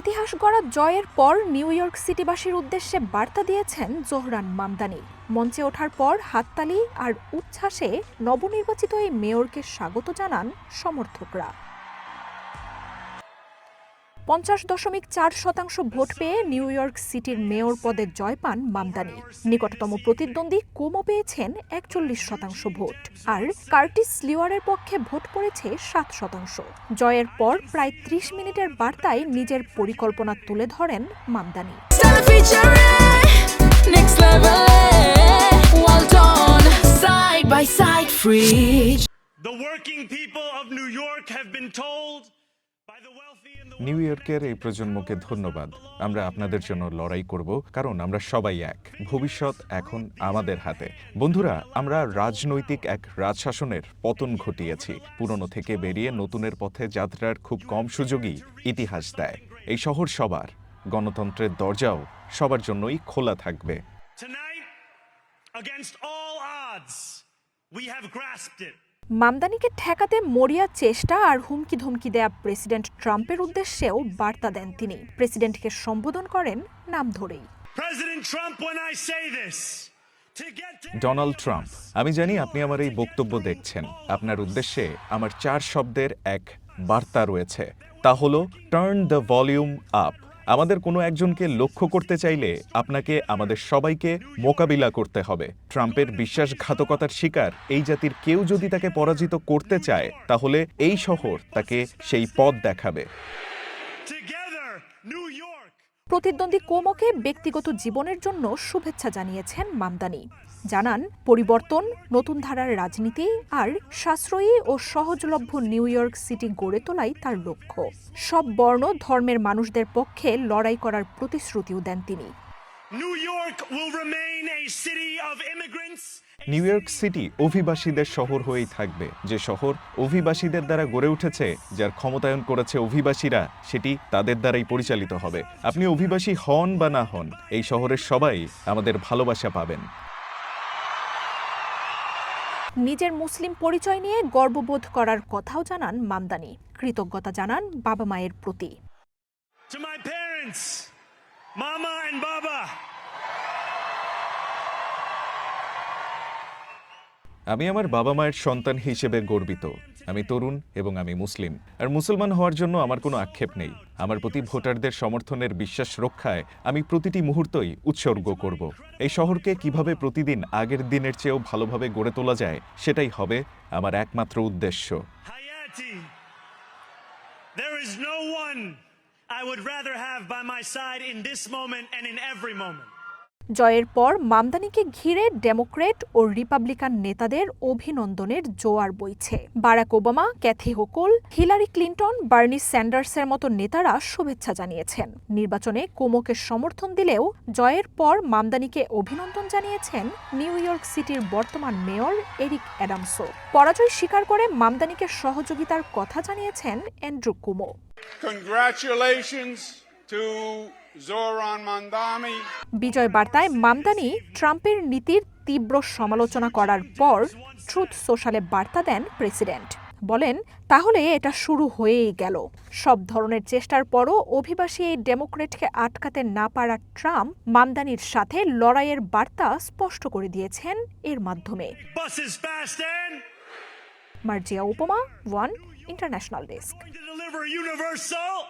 ইতিহাস গড়া জয়ের পর নিউ ইয়র্ক সিটিবাসীর উদ্দেশ্যে বার্তা দিয়েছেন জোহরান মামদানি। মঞ্চে ওঠার পর হাততালি আর উচ্ছ্বাসে নবনির্বাচিত এই মেয়রকে স্বাগত জানান সমর্থকরা। পঞ্চাশ দশমিক চার শতাংশ ভোট পেয়ে নিউ ইয়র্ক সিটির মেয়র পদে জয় পান মামদানি। নিকটতম প্রতিদ্বন্দ্বী কোমো পেয়েছেন একচল্লিশ শতাংশ ভোট আর কার্টিস লিওয়ারের পক্ষে ভোট পড়েছে সাত শতাংশ। জয়ের পর প্রায় ত্রিশ মিনিটের বার্তায় নিজের পরিকল্পনা তুলে ধরেন Mamdani. Side, free. The working people of New York have been told by the New ইয়র্কের এই প্রজন্মকে ধন্যবাদ। আমরা আপনাদের জন্য লড়াই করব কারণ আমরা সবাই এক। ভবিষ্যৎ এখন আমাদের হাতে। বন্ধুরা আমরা রাজনৈতিক এক রাজশাসনের পতন ঘটিয়েছি। পুরনো থেকে বেরিয়ে নতুনের পথে যাত্রার খুব কম সুযোগই ইতিহাস দেয়। এই শহর সবার। গণতন্ত্রের দরজাও সবার জন্যই খোলা থাকবে। Against all odds, we have grasped it. মামদানিকে ঠেকাতে মরিয়া চেষ্টা আর হুমকি ধমকি দেয়া প্রেসিডেন্ট ট্রাম্পের উদ্দেশ্যেও বার্তা দেন তিনি। প্রেসিডেন্টকে সম্বোধন করেন নাম ধরেই। ডোনাল্ড ট্রাম্প আমি জানি আপনি আমার এই বক্তব্য দেখছেন। আপনার উদ্দেশ্যে আমার চার শব্দের এক বার্তা রয়েছে। তা হলো টার্ন দ্য ভলিউম আপ আমাদের কোনো একজনকে লক্ষ্য করতে চাইলে আপনাকে আমাদের সবাইকে মোকাবিলা করতে হবে ট্রাম্পের বিশ্বাসঘাতকতার শিকার এই জাতির কেউ যদি তাকে পরাজিত করতে চায়, তাহলে এই শহর তাকে সেই পথ দেখাবে. প্রতিদ্বন্দ্বী কোমোকে ব্যক্তিগত জীবনের জন্য শুভেচ্ছা জানিয়েছেন মামদানি। জানান, পরিবর্তন, নতুন ধারার রাজনীতি আর সাশ্রয়ী ও সহজলভ্য নিউ ইয়র্ক সিটি গড়ে তোলাই তার লক্ষ্য। সব বর্ণ ধর্মের মানুষদের পক্ষে লড়াই করার প্রতিশ্রুতিও দেন তিনি। New York will remain a city of immigrants. New York city অভিবাসীদের শহর হয়েই থাকবে। যে শহর অভিবাসীদের দ্বারা গড়ে উঠেছে যার ক্ষমতায়ন করেছে অভিবাসীরা সেটি তাদের দ্বারাই পরিচালিত হবে। আপনি অভিবাসী হন বা না হন এই শহরের সবাই আমাদের ভালোবাসা পাবেন। নিজের মুসলিম পরিচয় নিয়ে গর্ববোধ করার কথাও জানান মামদানি। কৃতজ্ঞতা জানান বাবা মায়ের প্রতি। To my parents, Mama and Baba, আমি আমার বাবা মায়ের সন্তান হিসেবে গর্বিত। আমি তরুণ এবং আমি মুসলিম। আর মুসলমান হওয়ার জন্য আমার কোনো আক্ষেপ নেই। আমার প্রতি ভোটারদের সমর্থনের বিশ্বাস রক্ষায় আমি প্রতিটি মুহূর্তই উৎসর্গ করব। এই শহরকে কীভাবে প্রতিদিন আগের দিনের চেয়েও ভালোভাবে গড়ে তোলা যায় সেটাই হবে আমার একমাত্র উদ্দেশ্য. There is no one I would rather have by my side in this moment and in every moment. জয়ের পর মামদানিকে ঘিরে ডেমোক্রেট ও রিপাবলিকান নেতাদের অভিনন্দনের জোয়ার বইছে। Barack Obama, Kathy Hochul, Hillary Clinton, Bernie স্যান্ডার্সের মতো নেতারা শুভেচ্ছা জানিয়েছেন। নির্বাচনে কোমোকে সমর্থন দিলেও জয়ের পর মামদানিকে অভিনন্দন জানিয়েছেন নিউ ইয়র্ক সিটির বর্তমান মেয়র এরিক অ্যাডামসো পরাজয় স্বীকার করে মামদানিকে সহযোগিতার কথা জানিয়েছেন Andrew Cuomo. Congratulations to Zoran Mandami. বিজয় বার্তায় মামদানি ট্রাম্পের নীতির তীব্র সমালোচনা করার পর ট্রুথ সোশ্যালে বার্তা দেন প্রেসিডেন্ট বলেন তাহলে এটা শুরু হয়েই গেল। সব ধরনের চেষ্টার পরও অভিবাসী এই ডেমোক্রেটকে আটকাতে না পারা ট্রাম্প মামদানির সাথে লড়াইয়ের বার্তা স্পষ্ট করে দিয়েছেন এর মাধ্যমে। Bus is fast and Marjia